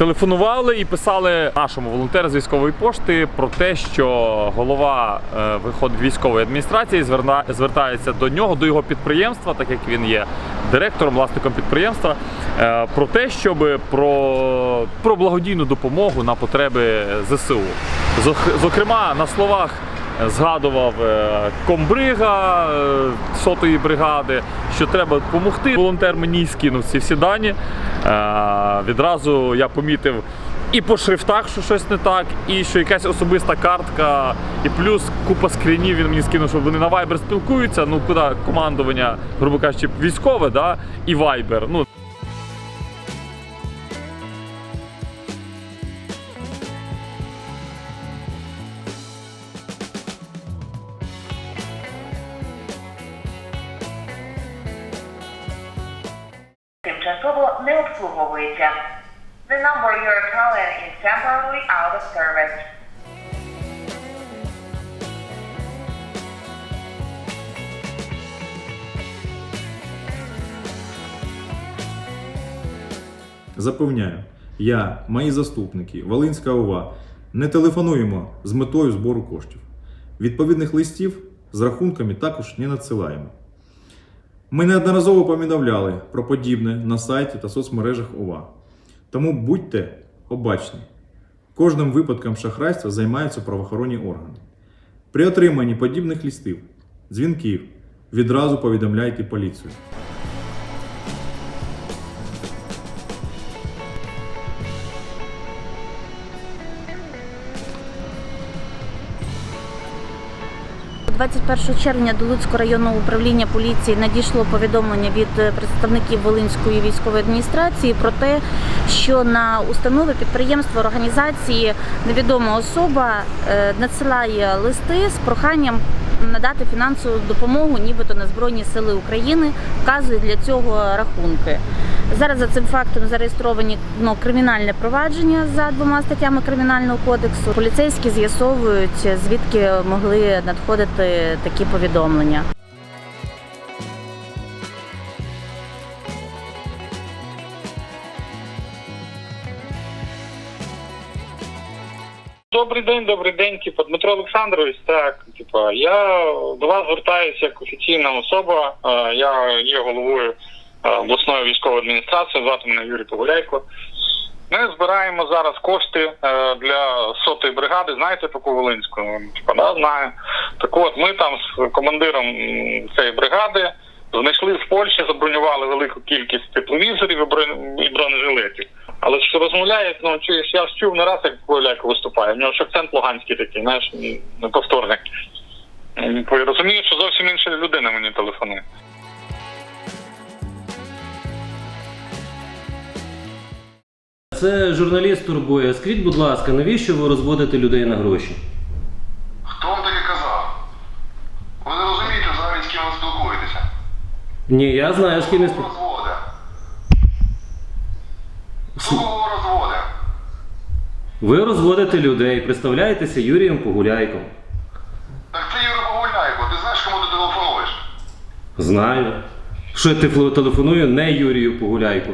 Телефонували і писали нашому волонтеру з військової пошти про те, що голова е, виходить військової адміністрації, звертається до нього, до його підприємства, так як він є директором, власником підприємства, е, про те, щоб про, про благодійну допомогу на потреби ЗСУ. Зокрема, на словах згадував е, комбрига е, сотої бригади, що треба допомогти. Волонтер мені скинув ці всі дані. Е, Відразу я помітив і по шрифтах, що щось не так, і що якась особиста картка, і плюс купа скрінів він мені скинув, що вони на Viber спілкуються. Ну куди командування, грубо кажучи, військове, да, і Viber. Ну тимчасово не обслуговується. The number you're calling is temporarily out of service. Запевняю, я, мої заступники, Волинська ОВА не телефонуємо з метою збору коштів. Відповідних листів з рахунками також не надсилаємо. Ми неодноразово повідомляли про подібне на сайті та соцмережах ОВА. Тому будьте обачні. Кожним випадком шахрайства займаються правоохоронні органи. При отриманні подібних лістів, дзвінків відразу повідомляйте поліцію. – 21 червня до Луцького районного управління поліції надійшло повідомлення від е, представників Волинської військової адміністрації про те, що на установи підприємства організації невідома особа е, надсилає листи з проханням надати фінансову допомогу, нібито на Збройні Сили України, вказує для цього рахунки. Зараз за цим фактом зареєстровані ну, кримінальне провадження за двома статтями кримінального кодексу. Поліцейські з'ясовують, звідки могли надходити такі повідомлення. Добрий день, добрий день, типу, Дмитро Олександрович. Так, типу, я до вас звертаюся як офіційна особа. Е, Я є головою е, обласної військової адміністрації, звати мене Юрій Погуляйко. Ми збираємо зараз кошти е, для сотої бригади. Знаєте таку Волинську? Типу, да, знаю. Так от ми там з командиром цієї бригади знайшли в Польщі, забронювали велику кількість тепловізорів і бронежилетів. Але що розмовляє, ну чуєш, я ж чув не раз, як Погуляйко виступає. У нього ж акцент луганський такий, знаєш, неповторний. Розумію, що зовсім інша людина мені телефонує. Це журналіст турбує. Скажіть, будь ласка, навіщо ви розводите людей на гроші? Хто вам таке казав? Ви не розумієте взагалі, з ким ви спілкуєтеся? Ні, я знаю, з ким я спілкуюся. розводе. Хто кого розводе? Ви розводите людей, представляєтеся Юрієм Погуляйком. Так це Юра Погуляйко, ти знаєш, кому ти телефонуєш? Знаю. Що я телефоную не Юрію Погуляйку.